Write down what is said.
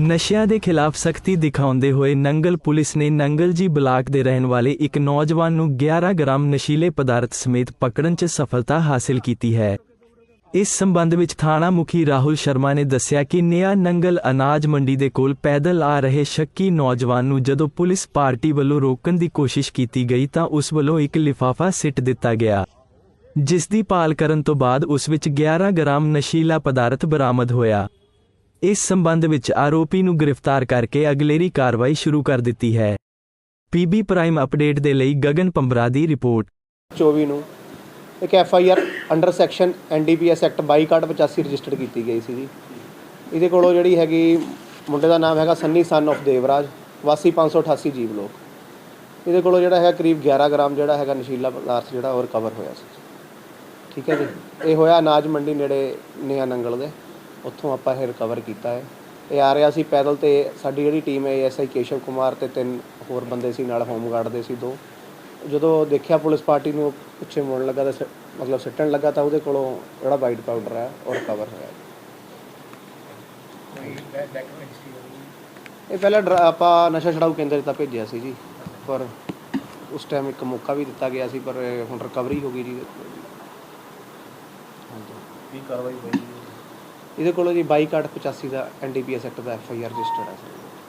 ਨਸ਼ਿਆਂ ਦੇ ਖਿਲਾਫ ਸਖਤੀ ਦਿਖਾਉਂਦੇ ਹੋਏ ਨੰਗਲ ਪੁਲਿਸ ਨੇ ਨੰਗਲ ਜੀ ਬਲਾਕ ਦੇ ਰਹਿਣ ਵਾਲੇ ਇੱਕ ਨੌਜਵਾਨ ਨੂੰ 11 ਗ੍ਰਾਮ ਨਸ਼ੀਲੇ ਪਦਾਰਥ ਸਮੇਤ ਪਕੜਨ 'ਚ ਸਫਲਤਾ ਹਾਸਲ ਕੀਤੀ ਹੈ। ਇਸ ਸੰਬੰਧ ਵਿੱਚ ਥਾਣਾ ਮੁਖੀ ਰਾਹੁਲ ਸ਼ਰਮਾ ਨੇ ਦੱਸਿਆ ਕਿ ਨਿਆ ਨੰਗਲ ਅਨਾਜ ਮੰਡੀ ਦੇ ਕੋਲ ਪੈਦਲ ਆ ਰਹੇ ਸ਼ੱਕੀ ਨੌਜਵਾਨ ਨੂੰ ਜਦੋਂ ਪੁਲਿਸ ਪਾਰਟੀ ਵੱਲੋਂ ਰੋਕਣ ਦੀ ਕੋਸ਼ਿਸ਼ ਕੀਤੀ ਗਈ ਤਾਂ ਉਸ ਵੱਲੋਂ ਇੱਕ ਲਿਫਾਫਾ ਸਿੱਟ ਦਿੱਤਾ ਗਿਆ। ਜਿਸ ਦੀ ਭਾਲ ਕਰਨ ਤੋਂ ਬਾਅਦ ਉਸ ਵਿੱਚ 11 ਗ੍ਰਾਮ ਨਸ਼ੀਲਾ ਪਦਾਰਥ ਬਰਾਮਦ ਹੋਇਆ। ਇਸ ਸੰਬੰਧ ਵਿੱਚ ਆਰੋਪੀ ਨੂੰ ਗ੍ਰਿਫਤਾਰ ਕਰਕੇ ਅਗਲੇਰੀ ਕਾਰਵਾਈ ਸ਼ੁਰੂ ਕਰ ਦਿੱਤੀ ਹੈ। ਪੀਬੀ ਪ੍ਰਾਈਮ ਅਪਡੇਟ ਦੇ ਲਈ ਗਗਨ ਪੰਬਰਾ ਦੀ ਰਿਪੋਰਟ। 24 ਨੂੰ ਇੱਕ F I R under section NDPS act 2285 register ਕੀਤੀ ਗਈ ਸੀ ਜੀ ਇਹਦੇ ਕੋਲੋਂ ਜਿਹੜੀ ਹੈਗੀ ਮੁੰਡੇ ਦਾ ਨਾਮ ਹੈਗਾ ਸੰਨੀ ਸਨ of ਦੇਵਰਾਜ, ਵਾਸੀ 588 ਜੀਵ ਲੋਕ। ਇਹਦੇ ਕੋਲੋਂ ਜਿਹੜਾ ਹੈਗਾ ਕਰੀਬ 11 ਗ੍ਰਾਮ ਜਿਹੜਾ ਹੈਗਾ ਨਸ਼ੀਲਾ ਪਦਾਰਥ ਜਿਹੜਾ ਉਹ ਰਿਕਵਰ ਹੋਇਆ ਸੀ। ਠੀਕ ਹੈ ਜੀ। ਇਹ ਹੋਇਆ ਅਨਾਜ ਮੰਡੀ ਨੇੜੇ, ਨਿਆ ਨੰਗਲ ਦੇ। ਉੱਥੋਂ ਆਪਾਂ ਇਹ ਰਿਕਵਰ ਕੀਤਾ ਹੈ। ਇਹ ਆ ਰਿਹਾ ਸੀ ਪੈਦਲ ਤੇ ਸਾਡੀ ਜਿਹੜੀ ਟੀਮ ਹੈ ਐਸਆਈ ਕੇਸ਼ਵ ਕੁਮਾਰ ਤੇ ਤਿੰਨ ਹੋਰ ਬੰਦੇ ਸੀ, ਨਾਲ ਹੋਮਗਾਰਡ ਦੇ ਸੀ ਦੋ। ਜਦੋਂ ਦੇਖਿਆ ਪੁਲਿਸ ਪਾਰਟੀ ਨੂੰ ਪਿੱਛੇ ਮੁੜਨ ਲੱਗਾ ਤਾਂ ਸ- ਮਤਲਬ ਸਿੱਟਣ ਲੱਗਾ ਤਾਂ ਉਹਦੇ ਕੋਲੋਂ ਜਿਹੜਾ ਵਾਈਟ ਪਾਊਡਰ ਹੈ, ਉਹ ਰਿਕਵਰ ਹੋਇਆ। ਇਹ ਪਹਿਲਾਂ ਡਰਾ- ਆਪਾਂ ਨਸ਼ਾ ਛਡਾਊ ਕੇਂਦਰ ਤਾਂ ਭੇਜਿਆ ਸੀ ਜੀ, ਪਰ ਉਸ ਟਾਈਮ ਇੱਕ ਮੌਕਾ ਵੀ ਦਿੱਤਾ ਗਿਆ ਸੀ, ਪਰ ਹੁਣ ਰਿਕਵਰੀ ਹੋ ਗਈ ਜੀ। ਕੀ ਕਾਰਵਾਈ ਹੋਈ ਇਹਦੇ ਕੋਲੋਂ ਜੀ 22 85 ਦਾ ਐਨਡੀਪੀਐਸ ਐਕਟ ਦਾ ਐਫ ਆਈ ਆਰ ਰਜਿਸਟਰਡ ਹੈ ਸਰ।